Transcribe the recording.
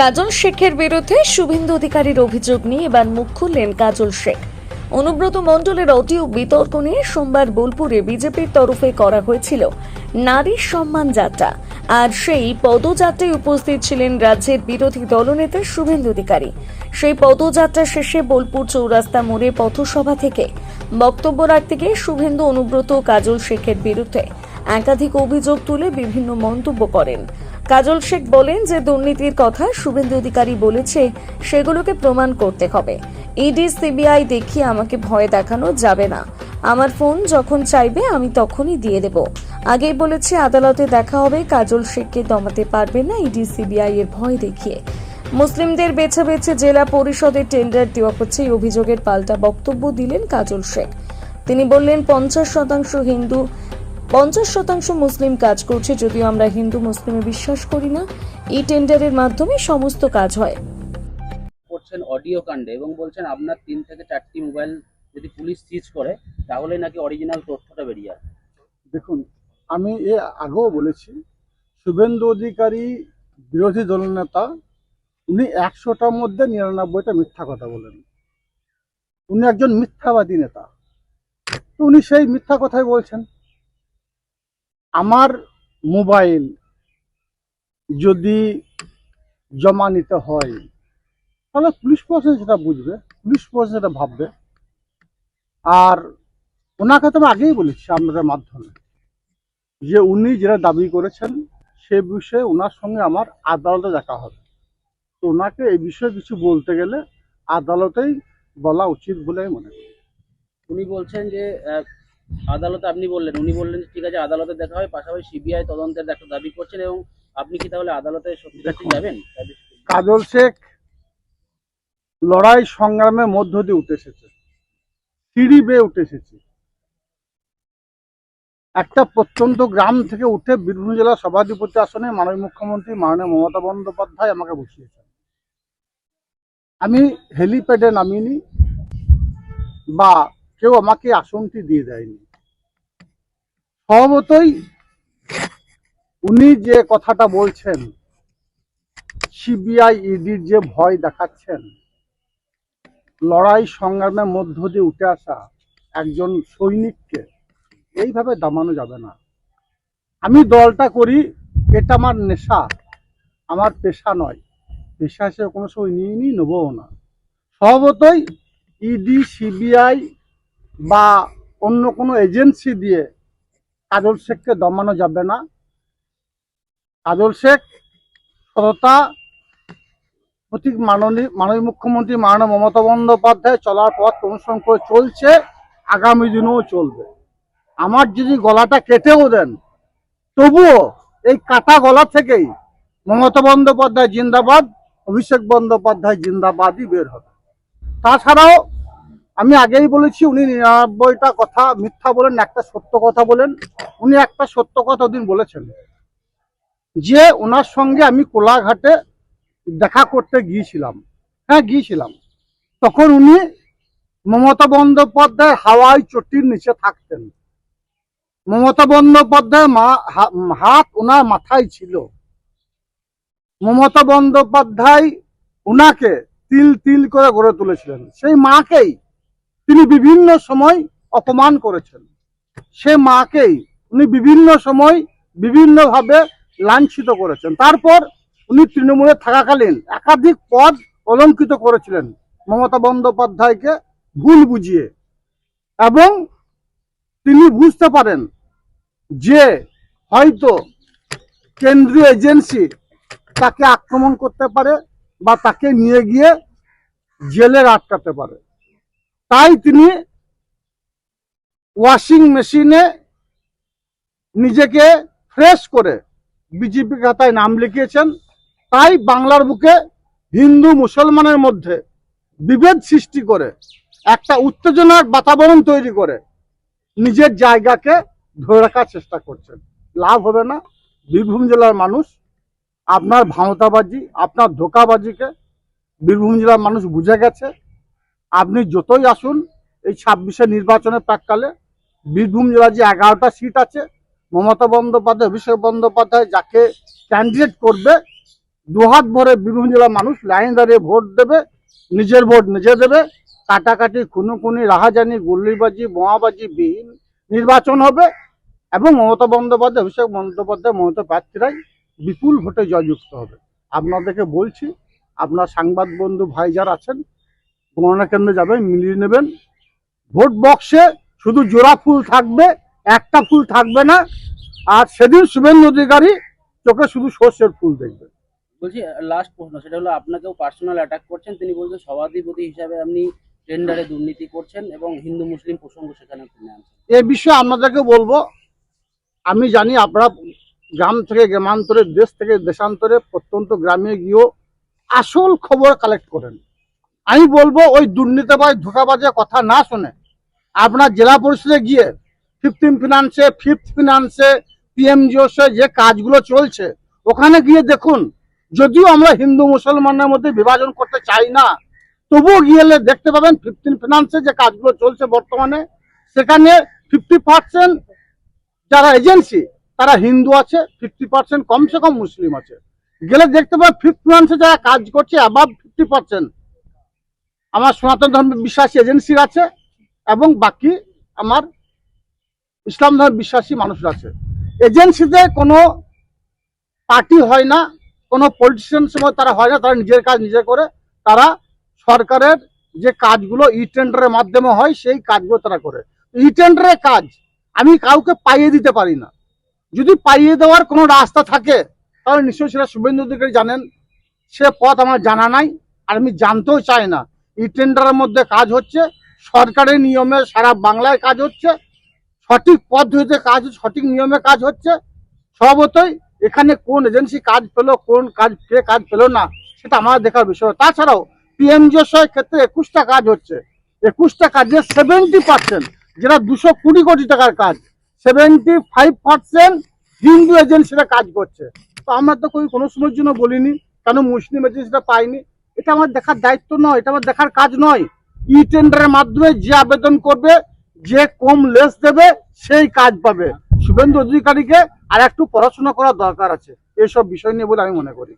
কাজল শেখের বিরুদ্ধে শুভেন্দু অধিকারীর অভিযোগ নিয়ে এবার মুখ খুললেন কাজল শেখ। অনুব্রত মণ্ডলের অডিও বিতর্ক নিয়ে সোমবার বোলপুরে বিজেপির তরফে করা হয়েছিল নারী সম্মান যাত্রা। আর সেই পদযাত্রায় উপস্থিত ছিলেন রাজ্যের বিরোধী দলনেতা শুভেন্দু অধিকারী। সেই পদযাত্রা শেষে বোলপুর চৌরাস্তা মোড়ে পথসভা থেকে বক্তব্য রাখতে গিয়ে শুভেন্দু অনুব্রত কাজল শেখের বিরুদ্ধে একাধিক অভিযোগ তুলে বিভিন্ন মন্তব্য করেন। কাজল শেখ বলেন যে দুর্নীতির কথা শুভেন্দু অধিকারী বলেছে, সেগুলোকে প্রমাণ করতে হবে। ইডি, সিবিআই দেখিয়ে আমাকে ভয় দেখানো যাবে না। আমার ফোন যখন চাইবে, আমি তখনই দিয়ে দেব। আগেই বলেছে, আদালতে দেখা হবে, কাজল শেখকে দমাতে পারবে না ইডি, সিবিআই এর ভয় দেখিয়ে। মুসলিমদের বেছে বেছে জেলা পরিষদের টেন্ডার দেওয়া হচ্ছে, এই অভিযোগের পাল্টা বক্তব্য দিলেন কাজল শেখ। তিনি বললেন, পঞ্চাশ শতাংশ হিন্দু পঞ্চাশ শতাংশ মুসলিম কাজ করছে যদিও আমরা হিন্দু মুসলিমে বিশ্বাস করি না। এই টেন্ডারের মাধ্যমে সমস্ত কাজ হয়। করছেন অডিও কাণ্ডে এবং বলছেন আপনার তিন থেকে চারটি মোবাইল যদি পুলিশ সিজ করে তাহলে নাকি অরিজিনাল তথ্যটা বেরিয়ে আসবে? দেখুন আমি এ আগেও বলেছি শুভেন্দু অধিকারী বিরোধী দলনেতা উনি একশোটার মধ্যে নিরানব্বইটা মিথ্যা কথা বলেন। উনি একজন মিথ্যাবাদী নেতা। তো উনি সেই মিথ্যা কথাই বলছেন। আমার মোবাইল যদি জমা নিতে হয়, তাহলে পুলিশ প্রশাসন সেটা বুঝবে, পুলিশ প্রশাসন সেটা ভাববে। আর ওনাকে তো আমি আগেই বলেছি আপনাদের মাধ্যমে যে উনি যেটা দাবি করেছেন, সে বিষয়ে ওনার সঙ্গে আমার আদালতে দেখা হবে। তো ওনাকে এই বিষয়ে কিছু বলতে গেলে আদালতেই বলা উচিত বলে আমি মনে করি। উনি বলছেন যে আদালতে আপনি বললেন উনি বললেন ঠিক আছে আদালতে দেখা হয় পাশাপাশি সিবিআই তদন্তের একটা দাবি করছেন এবং আপনি কি তাহলে আদালতে সত্যি সত্যি যাবেন? কাজল শেখ লড়াই সংগ্রামের মধ্য দিয়ে উঠে এসেছে সিঁড়ি বেয়ে উঠে এসেছে। একটা প্রত্যন্ত গ্রাম থেকে উঠে বীরভূম জেলার সভাধিপতি আসনে মাননীয় মুখ্যমন্ত্রী মাননীয় মমতা বন্দ্যোপাধ্যায় আমাকে বসিয়েছেন। আমি হেলিপ্যাডে নামিনি বা কেউ আমাকে আসনটি দিয়ে দেয়নি। স্বভাবতই উনি যে কথাটা বলছেন, সিবিআই ইডির যে ভয় দেখাচ্ছেন, লড়াই সংগ্রামের মধ্য দিয়ে উঠে আসা একজন সৈনিককে এইভাবে দামানো যাবে না। আমি দলটা করি, এটা আমার নেশা, আমার পেশা নয়। পেশা হিসেবে কোনো সময় নিয়ে নি নেবও না। স্বভাবতই ইডি, সিবিআই বা অন্য কোনো এজেন্সি দিয়ে কাজল শেখকে দমানো যাবে না। কাজল শেখ সততা, প্রতীক মাননীয় মাননীয় মুখ্যমন্ত্রী মাননীয় মমতা বন্দ্যোপাধ্যায় চলার পথ অনুসরণ করে চলছে, আগামী দিনেও চলবে। আমার যদি গলাটা কেটেও দেন, তবুও এই কাটা গলা থেকেই মমতা বন্দ্যোপাধ্যায় জিন্দাবাদ, অভিষেক বন্দ্যোপাধ্যায় জিন্দাবাদই বের হবে। তাছাড়াও আমি আগেই বলেছি, উনি নিরানব্বইটা কথা মিথ্যা বলেন, একটা সত্য কথা বলেন। উনি একটা সত্য কথা ওদিন বলেছেন। যে ওনার সঙ্গে আমি কোলাঘাটে দেখা করতে গিয়েছিলাম। হ্যাঁ গিয়েছিলাম। তখন উনি মমতা বন্দ্যোপাধ্যায় হাওয়াই চটির নিচে থাকতেন। মমতা বন্দ্যোপাধ্যায় মা হাত ওনার মাথায় ছিল। মমতা বন্দ্যোপাধ্যায় উনাকে তিল তিল করে গড়ে তুলেছিলেন। সেই মাকেই তিনি বিভিন্ন সময় অপমান করেছেন। সে মাকেই উনি বিভিন্ন সময় বিভিন্নভাবে লাঞ্ছিত করেছেন। তারপর উনি তৃণমূলে থাকাকালীন একাধিক পদ অলঙ্কিত করেছিলেন মমতা বন্দ্যোপাধ্যায়কে ভুল বুঝিয়ে। এবং তিনি বুঝতে পারেন যে হয়তো কেন্দ্রীয় এজেন্সি তাকে আক্রমণ করতে পারে বা তাকে নিয়ে গিয়ে জেলে আটকাতে পারে। তাই তিনি ওয়াশিং মেশিনে নিজেকে ফ্রেশ করে বিজেপি খাতায় নাম লিখিয়েছেন। তাই বাংলার বুকে হিন্দু মুসলমানের মধ্যে বিভেদ সৃষ্টি করে, একটা উত্তেজনার বাতাবরণ তৈরি করে নিজের জায়গাকে ধরে রাখার চেষ্টা করছেন। লাভ হবে না। বীরভূম জেলার মানুষ আপনার ভাঁওতাবাজি, আপনার ধোকাবাজিকে বীরভূম জেলার মানুষ বুঝে গেছে। আপনি যতই আসুন, এই ছাব্বিশে নির্বাচনের প্রাককালে বীরভূম জেলা যে এগারোটা সিট আছে, মমতা বন্দ্যোপাধ্যায়, অভিষেক বন্দ্যোপাধ্যায় যাকে ক্যান্ডিডেট করবে, দুহাত ভরে বীরভূম জেলার মানুষ লাইন দাঁড়িয়ে ভোট দেবে, নিজের ভোট নিজে দেবে, কাটাকাটি, খুনোখুনি, রাহাজানি, গুল্লিবাজি, বোমাবাজি, বিহীন নির্বাচন হবে এবং মমতা বন্দ্যোপাধ্যায়, অভিষেক বন্দ্যোপাধ্যায়, মমতা প্রার্থীরাই বিপুল ভোটে জয়যুক্ত হবে। আপনাদেরকে বলছি, আপনার সাংবাদ বন্ধু ভাই যারা আছেন গণনা কেন্দ্রে যাবেন মিলিয়ে নেবেন। ভোট বক্সে শুধু জোড়া ফুল থাকবে একটা ফুল থাকবে না। আর সেদিন শুভেন্দু অধিকারী চোখে শুধু সর্ষের ফুল দেখবে। বলছি লাস্ট প্রশ্ন সেটা হলো আপনাকেও পার্সোনাল অ্যাটাক করছেন তিনি বলছেন সভাধিপতি হিসাবে আপনি টেন্ডারে দুর্নীতি করছেন এবং হিন্দু মুসলিম প্রসঙ্গ সেখানে তুলে আনছেন। এ বিষয়ে আপনাদেরকে বলব আমি জানি আপনারা গ্রাম থেকে গ্রামান্তরে দেশ থেকে দেশান্তরে প্রত্যন্ত গ্রামে গিয়েও আসল খবর কালেক্ট করেন। আমি বলব ওই দুর্নীতিবাজ, ধোকাবাজের কথা না শুনে। আপনার জেলা পরিষদে গিয়ে ফিফটিন ফিনান্সে ফিফথ ফিনান্সে পিএমজিওসে যে কাজগুলো চলছে, ওখানে গিয়ে দেখুন, যদিও আমরা হিন্দু মুসলমানের মধ্যে বিভাজন করতে চাই না, তবুও গিয়ে দেখতে পাবেন ফিফটিন ফিনান্সে যে কাজগুলো চলছে বর্তমানে, সেখানে ফিফটি পার্সেন্ট যারা এজেন্সি তারা হিন্দু আছে ফিফটি পার্সেন্ট কমসে কম মুসলিম আছে। গেলে দেখতে পাবেন ফিফথ ফিনান্সে যারা কাজ করছে অ্যাবাভ ফিফটি পার্সেন্ট আমার সনাতন ধর্ম বিশ্বাসী এজেন্সি আছে এবং বাকি আমার ইসলাম ধর্ম বিশ্বাসী মানুষ আছে। এজেন্সিতে কোনো পার্টি হয় না, কোনো পলিটিশিয়ান সময় তারা হয় না, তারা নিজের কাজ নিজে করে, তারা সরকারের যে কাজগুলো ই টেন্ডারের মাধ্যমে হয়, সেই কাজগুলো তারা করে। ই টেন্ডারের কাজ আমি কাউকে পাইয়ে দিতে পারি না। যদি পাইয়ে দেওয়ার কোনো রাস্তা থাকে, তাহলে নিশ্চয়ই সেটা শুভেন্দু অধিকারী জানেন। সে পথ আমার জানা নাই, আর আমি জানতেও চাই না। ই টেন্ডারের মধ্যে কাজ হচ্ছে সরকারের নিয়মে সারা বাংলায় কাজ হচ্ছে, সঠিক পদ্ধতিতে কাজ, সঠিক নিয়মে কাজ হচ্ছে, স্বভাবতই এখানে কোন এজেন্সি কাজ পেল, কোন কাজ, কে কাজ পেল না, সেটা আমার দেখার বিষয়। তাছাড়াও পিএমজিএসআই ক্ষেত্রে একুশটা কাজ হচ্ছে। একুশটা কাজে সেভেন্টি পার্সেন্ট যেটা দুশো কুড়ি কোটি টাকার কাজ সেভেন্টি ফাইভ পার্সেন্ট হিন্দু এজেন্সিরা কাজ করছে। তো আমরা তো কোনো সময়ের জন্য বলিনি, কেন মুসলিম এজেন্সিটা পাইনি এটা আমার দেখার দায়িত্ব নয়, এটা আমার দেখার কাজ নয়। ই টেন্ডারের মাধ্যমে যে আবেদন করবে, যে কম লেস দেবে, সেই কাজ পাবে। শুভেন্দু অধিকারীকে আর একটু পড়াশোনা করার দরকার আছে। এসব বিষয় নিয়ে বলে আমি মনে করি।